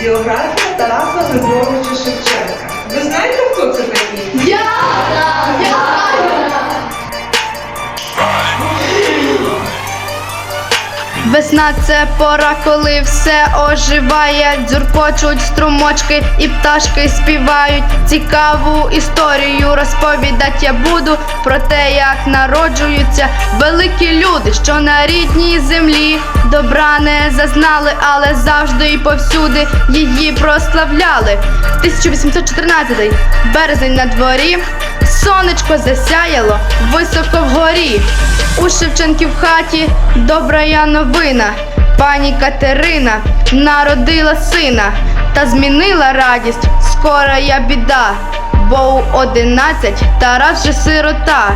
Біографія Тараса Григоровича Шевченка. Ви знаєте, хто це такий? Я! Весна це пора, коли все оживає, дзюркочуть струмочки і пташки співають. Цікаву історію розповідати я буду про те, як народжуються великі люди, що на рідній землі добра не зазнали, але завжди і повсюди її прославляли. 1814 березень на дворі. Сонечко засяяло високо вгорі. У Шевченків хаті добра я новина. Пані Катерина народила сина та змінила радість. скорая біда, бо у одинадцять Тарас же сирота.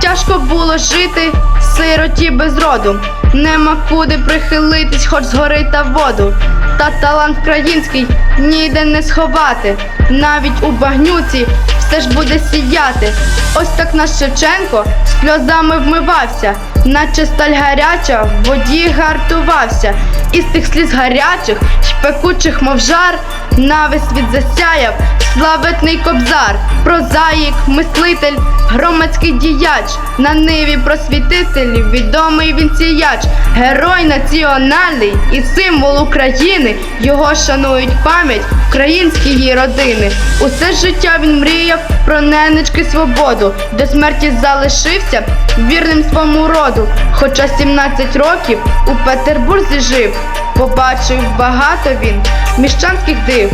Тяжко було жити сироті без роду. Нема куди прихилитись, хоч згори та воду. Та талант український ніде не сховати. Навіть у багнюці все ж буде сіяти. Ось так наш Шевченко сльозами вмивався, наче сталь гаряча в воді гартувався. Із тих сліз гарячих, й пекучих, мов жар, навесь світ засяяв, славетний кобзар, прозаїк, мислитель, громадський діяч, на ниві просвітитель, відомий він сіяч, герой національний і символ України. Його шанують пам'ять української родини. Усе життя він мріяв про ненечки свободу. До смерті залишився вірним своєму роду. Хоча 17 років у Петербурзі жив, побачив багато він міщанських див.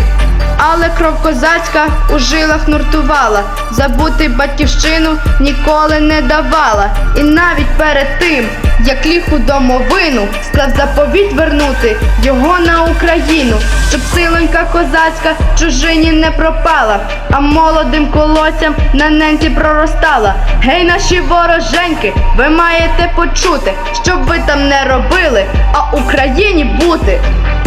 Але кров козацька у жилах нуртувала, забути батьківщину ніколи не давала. І навіть перед тим, як ліху домовину, склав заповідь вернути його на Україну, щоб силонька козацька чужині не пропала, а молодим колоссям на ненці проростала. Гей, наші вороженьки, ви маєте почути, щоб ви там не робили, а Україні with it.